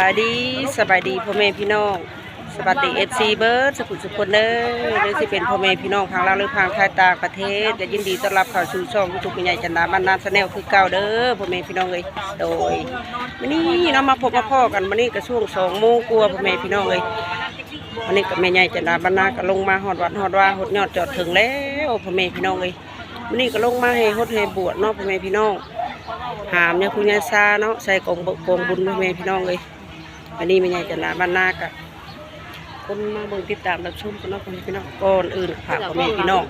สบายดีสบายดีพ่อแม่พี่น้องสวัสดีเอฟซีเบิร์ดสกุลสุขคนเด้อหรือสิเป็นพ่อแม่พี่น้องพังลาวหรือพังไทยต่างประเทศก็ยินดีต้อนรับเข้าสู่ช่องทุกใหญ่จันดาบ้านนาชาแนลคือเก่าเด้อพ่อแม่พี่น้องเลยโดยวันนี้เนาะมาพบมาพ่อกันวันนี้ก็ช่วงสองโมงกลัวพ่อแม่พี่น้องเลยวันนี้กับแม่ใหญ่จันดาบ้านนาก็ลงมาหอดวัดหอดว่าหดยอดจอดถึงแล้วพ่อแม่พี่น้องเลยวันนี้ก็ลงมาให้หดให้บวชเนาะพ่อแม่พี่น้องหามเนี่ยคุณยายซาเนาะใส่กองบกองบุญพ่อแม่พี่น้องเลย วันนี้แม่ใหญ่จันดาบ้านนากะคนมาเบิ่งติดตามรับชมกันเนาะพ่อแม่พี่น้องก่อนอื่นฝากพ่อแม่พี่น้อง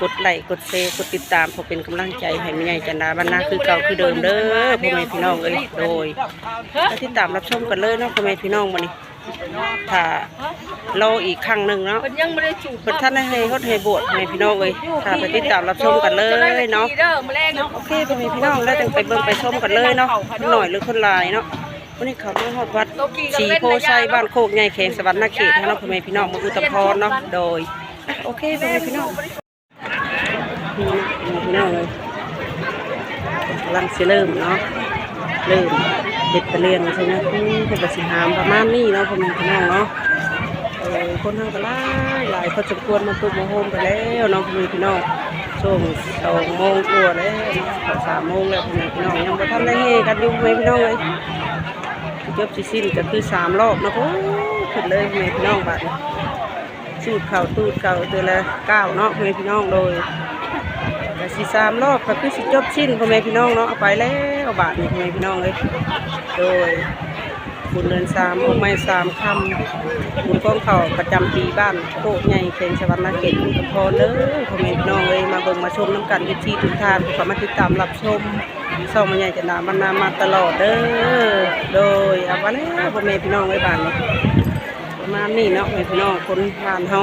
กดไลค์กดแชร์กดติดตามเพื่อเป็นกำลังใจให้แม่ใหญ่จันดาบ้านนาคือเก่าคือเดิมเด้อพ่อแม่พี่น้องเอ้ยโดยก็ติดตามรับชมกันเลยเนาะพ่อแม่พี่น้องวันนี้ถ้ารออีกครั้งหนึ่งเนาะเพิ่นท่านให้ฮดให้บวชให้พี่น้องเอ้ยถ้าไปติดตามรับชมกันเลยเนาะเนาะโอเคพ่อแม่พี่น้องแล้วจังไปเบิ่งไปชมกันเลยเนาะคนหน่อยหรือคนลายเนาะ วันนี้เขามาฮอดวัดสีโพชัยบ้านโคกใหญ่แขงสวรรค์นาเขตเนาะพ่อแม่พี่น้องมาอุตพรเนาะโดยอะโอเคพ่อแม่พี่น้องนี่นะพ่อแม่พี่น้องเลยกำลังสิเริ่มเนาะเริ่มเด็ดไปเรียงใช่ไหมอืมเพิ่นก็สิหามประมาณนี้เนาะพ่อแม่พี่น้องเนาะเออคนทางก็หลายหลายพอสมควรมาตุกมาโฮมไปแล้วเนาะพ่อแม่พี่น้องช่วงสองโมงกว่าแล้วเนาะเขาสามโมงแล้วพี่น้องยังบ่ทันได้เฮกันอยู่ไหมพี่น้องเลย จบสิสิ้นก็คือสามรอบนะโอ้ขึ้นเลยพี่พี่น้องบัดนี้สูดเข่าตูดเข่าเตือละเก้าเนาะพี่พี่น้องโดยก็สิสามรอบก็คือสิจบสิ้นพ่อแม่พี่น้องเนาะเอาไปแล้วบาทนี่พ่อแม่พี่น้องเลยโดยบุญเดือนสามองค์ไม้สามคำบุญกองเขาประจำปีบ้านโคกใหญ่เขงสวรรค์นาเขตพรเลยพ่อแม่พี่น้องเลยมาเบิ่งมาชมน้ำกันทีที่ทุกท่านขอมาติดตามรับชม ช่องมันใหญ่จะนามบรรณามาตลอดเด้อโดยเอาไปแล้วพ่อแม่พี่น้องเลยบ้านนี้ประมาณนี้เนาะพ่อแม่พี่น้องคนบ้านเฮา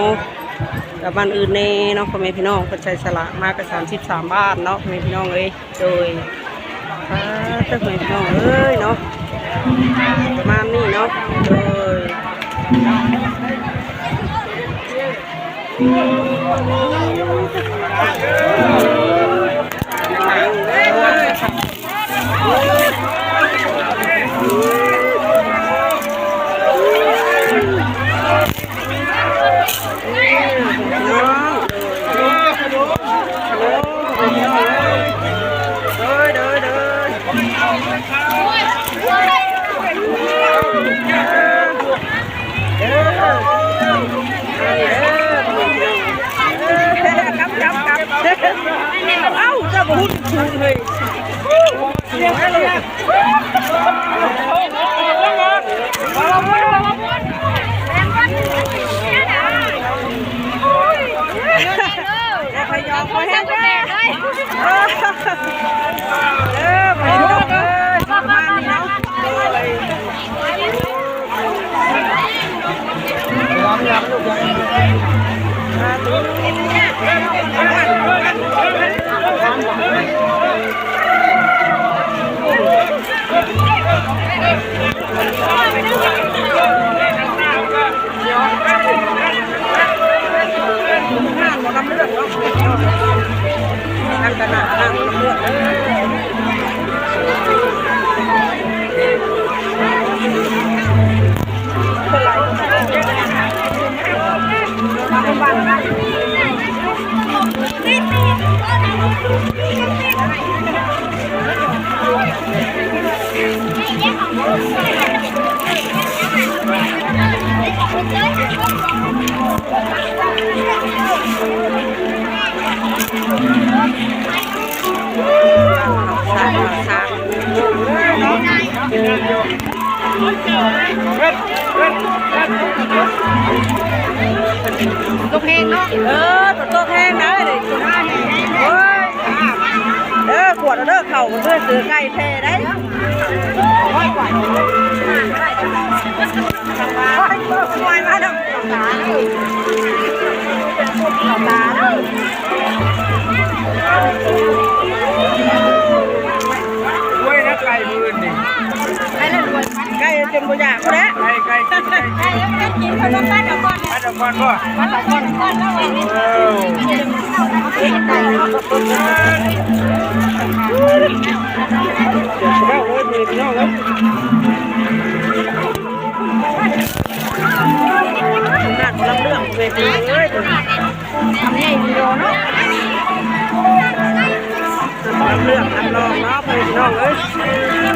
กับบ้านอื่นแน่เนาะพ่อแม่พี่น้องคนใจสละมากกับสามสิบสามบ้านเนาะพ่อแม่พี่น้องเลยโดยพาเจ้าพ่อแม่พี่น้องเอ้ยเนาะประมาณนี้เนาะเลยเพ เนาะเออตกแห้งนะเด็กโอ้ยเออขวดเด้อเข่าเพื่อซื้อไก่เทได้ร้อยกว่าร้อยกว่ามาดำตาตา จนบ่อยากกูแล้วไก่ไก่ไก่ไก่ไก่กินขนมปังกับก้อนปังกับก้อนบ่ปังกับก้อนก้อนแล้ววันนี้ข้าวโอ้ยมีข้าวแล้วหนักลำเรื่องเวทีเลยทำใหญ่ดีเนาะลำเรื่องทำลองเนาะพี่น้องเอ้ย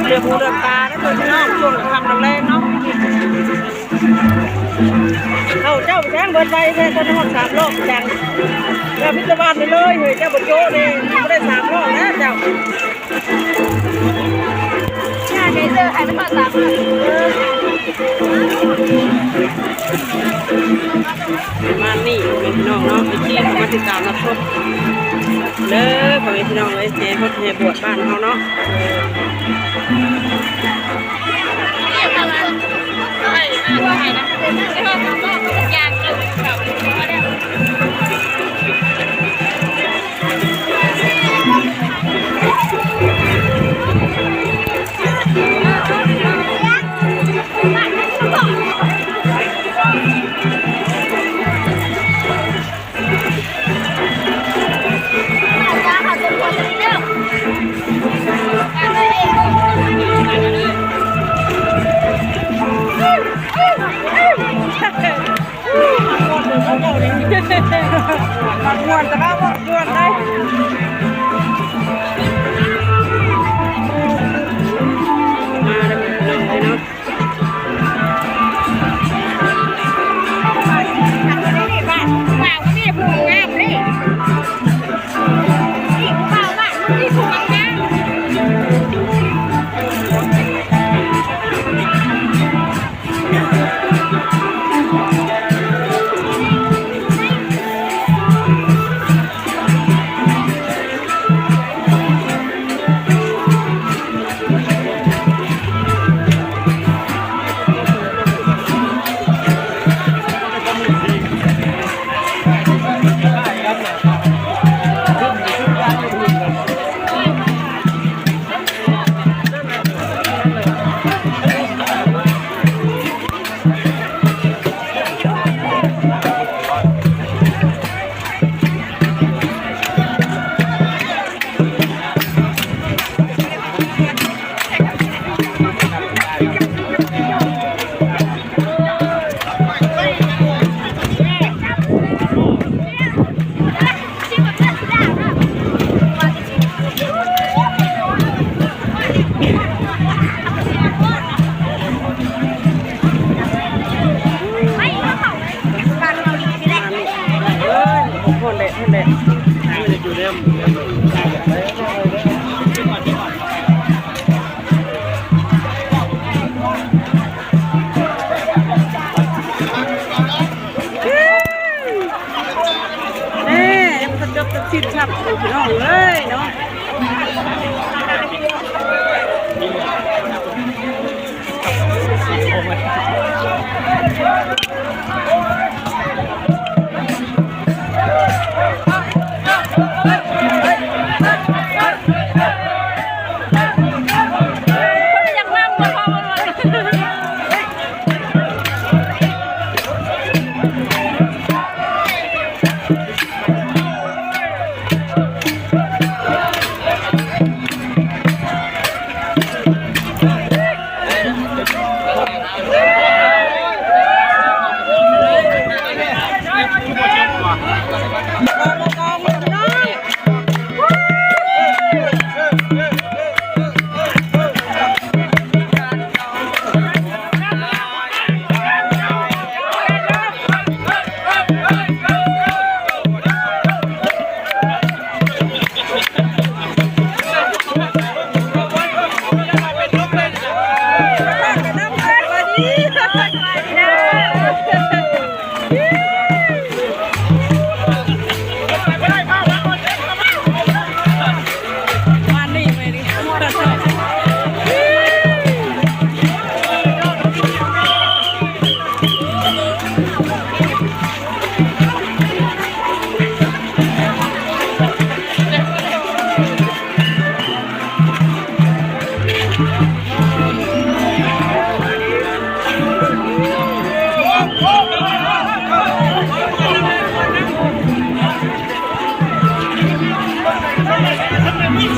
เรื่องผู้เรื่องตา พื่อนพี่น้องช่วงทำแรงเนาะเอาเจ้าแทงเบิดไปแท้คนทอดสามรอบจังแล้วพิจารณาไปเลยเฮ้ยเจ้าบดโจ้นี่ไม่ได้สามรอบนะเจ้างานเดเซอร์ไอ้ไม่ต้องตามเลยมาณนี้พ่อแม่พี่น้องเนาะไอ้ที่เขามาติดตามรับชม เด้อพ่อแม่พี่น้องเอ้ยแห่พดแห่บวชบ้านเขาเนาะยางเลย มันม่วนแต่ว่าบ่ม่วนได้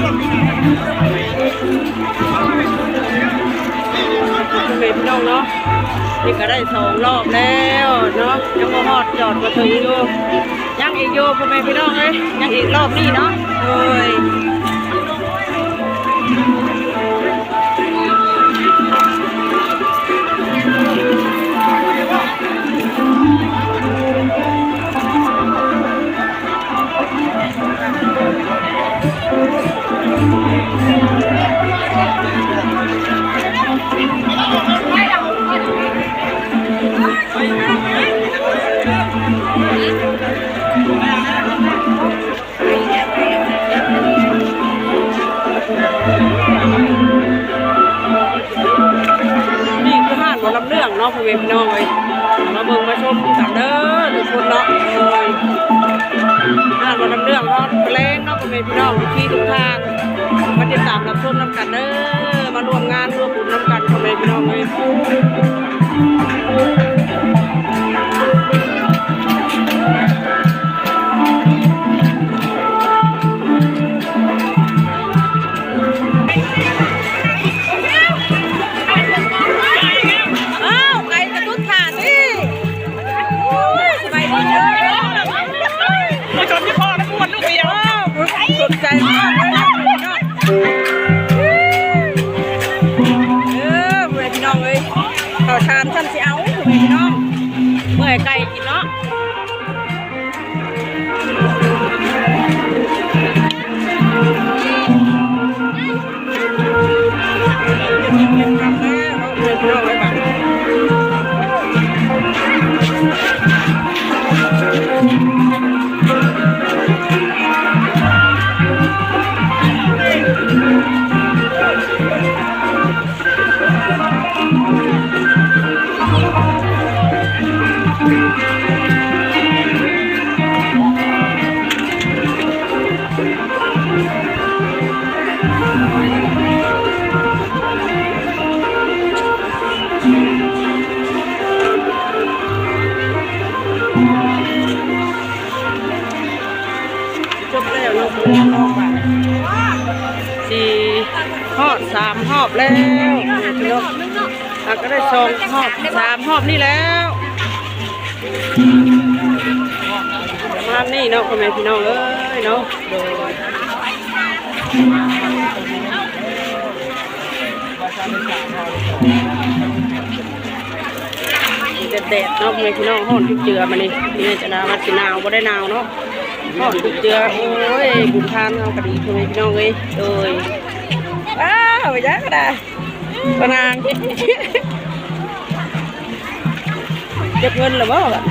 คุณพี่น้องเนาะนี่ก็ได้สองรอบแล้วเนาะยังบ่ฮอดจอดมาถึงอยู่ยังอีกอยู่พ่อแม่พี่น้องเอ้ยยังอีกรอบนี่เนาะเอ้ย พี่น้องเลยมาเบิ่งมาชมกันเด้อทุกคนเนาะโอ้ยงานมาลำเรื่องเนาะแรงเนาะพ่อแม่พี่น้องทุกที่ทุกทางมาติดตามรับชมน้ำกันเด้อมาร่วมงาน เอ้ยข้าชามฉันสิเอาเพื่อนพี่น้องเมื่อยไก่กินเนาะเย็นๆครับแม่เราเย็นๆ จบแล้วเนาะรอบบ่ายสี่หอบสามหอบแล้วพี่น้องอะก็ได้สองหอบสามหอบนี่แล้ว ประมาณนี้เนาะพ่อแม่พี่น้องเอ้ยเนาะโดยแดดๆเนาะพ่อแม่พี่น้องห้อนทุกเจือมานี่นี่จะนาวัดสิหนาวบ่ได้หนาวเนาะทอดทุกเจือโอ้ยบุญทานเอากระดีพ่อแม่พี่น้องเอ้ยโดยอ้าวยักษ์ก็ได้ปะนางเก็บเงินหรือเปล่าล่ะ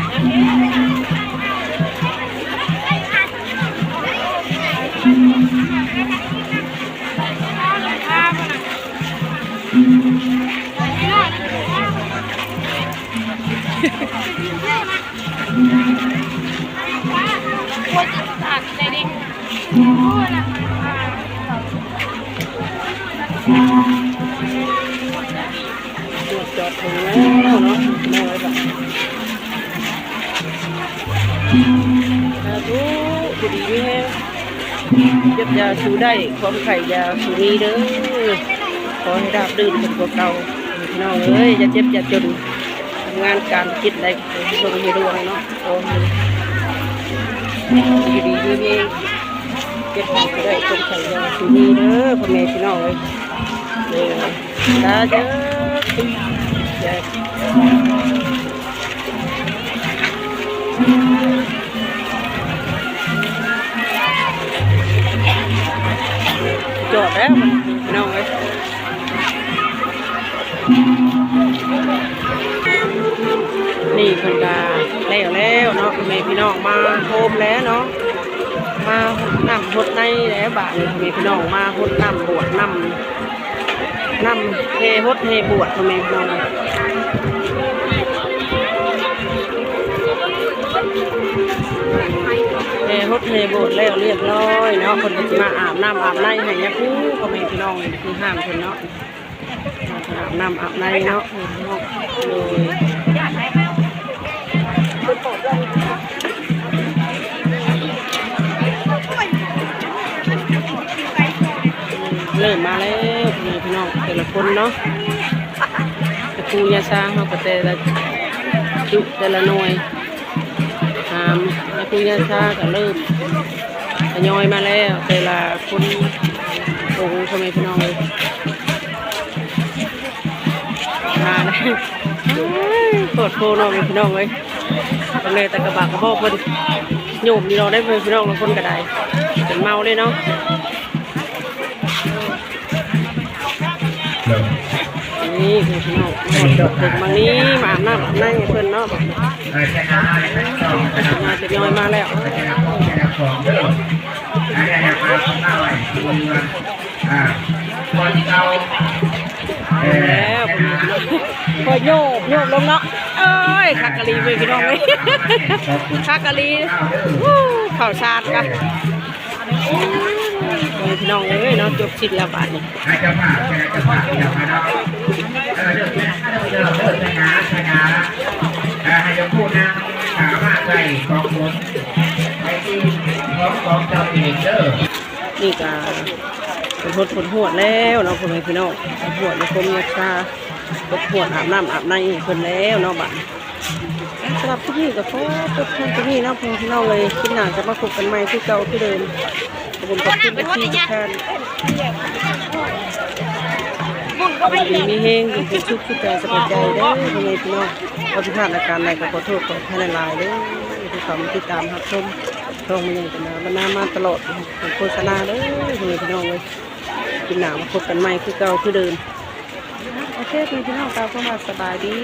ต เจ็บยาสูได้ความไข่ยาสูนี้เด้อขอให้ดาบดื่นเป็นกว่าเก่าพี่น้องเอ้ยอย่าเจ็บอย่าจนทำงานการคิดได้ทรงมีดวงเนาะโอ้ยดีดีนี่เองเจ็บก็ได้ความไข่ยาสูนี้เด้อพ่อแม่พี่น้องเอ้ยเด้อตาเด้อ Yes. จอดแล้วมันพี่น้องเอ้ยนี่คนกาแล้วแล้วเนาะแม่พี่น้องมาโฮมแล้วเนาะมาน้ำหดในแล้วบาทนี่แม่พี่น้องมาหดน้ำบวชน้ำน้ำเทหดเทบวชแม่พี่น้อง ฮดเทโบดแล้วเรียบร้อยเนาะคนก็จะมาอาบน้ำอาบในให้ยาคู่ก็มีพี่น้องนี่คือห้ามคนเนาะอาบน้ำอาบในเนาะเลยเริ่มมาแล้วพี่น้องแต่ละคนเนาะตะปูยาซาเขาก็แต่ละจุแต่ละหน่วยตาม คุยาชาก็เริ่มทยอยมาแล้วแต่ละคนโอ้โหทำไมพี่น้องเลยมาแล้วโคตรโคตรน้องพี่น้องเลยตรงนี้แต่กระบะกระบอกวันโยมนี่เราได้เพื่อนพี่น้องเราคนกระไดเป็นเมาเลยเนาะ นี่คือพี่น้องหมดดอกถึงมานี้มาอาบน้ำอาบน้ำให้เพื่อนเนาะมาจะย่อยมาแล้วอ่าคนเก่าแล้วพอโยกโยกลงเนาะเอ้ยคักกะลีเว้ยพี่น้องเว้ยคักกะลีวู้ข่าวสารกัน โอ้ยพี่น้องเอ้ยเนาะจบสิ้นแล้วบาดนี้ให้เจ้าภาพแขกเจ้าภาพที่เรามาเนาะเออเลิกเลิกเลิกชนะชนะเออให้เจ้าพูดนะสามารถใส่ของคนไปที่ของของเจ้าเองเด้อนี่ก็เป็นหดผลหวดแล้วเนาะพ่อแม่พี่น้องหวดในคมยักษ์ชาตกหวดอาบน้ำอาบในให้เพิ่นแล้วเนาะบัดนี้ สำหรับที่นี่ก็ขอจบเพียงเท่านี้นะพ่อแม่พี่น้องเลยคลิปหน้าจะมาพบกันใหม่ที่เก่าที่เดิมขอบคุณขอบคุณที่ทุกท่านดีมีเฮงอยู่เป็นชุกชุกใจสบายใจเด้อพ่อแม่พี่น้องขอทุกท่านอาการใดก็ขอโทษขอให้หลายๆเด้อที่เขามาติดตามรับชมช่องมันยังเป็นมาบรรณามาตลอดโฆษณาเด้อพ่อแม่พี่น้องเลยคลิปหน้ามาพบกันใหม่คือเก่าคือเดิมโอเคพี่น้องตาเข้ามาสบายดี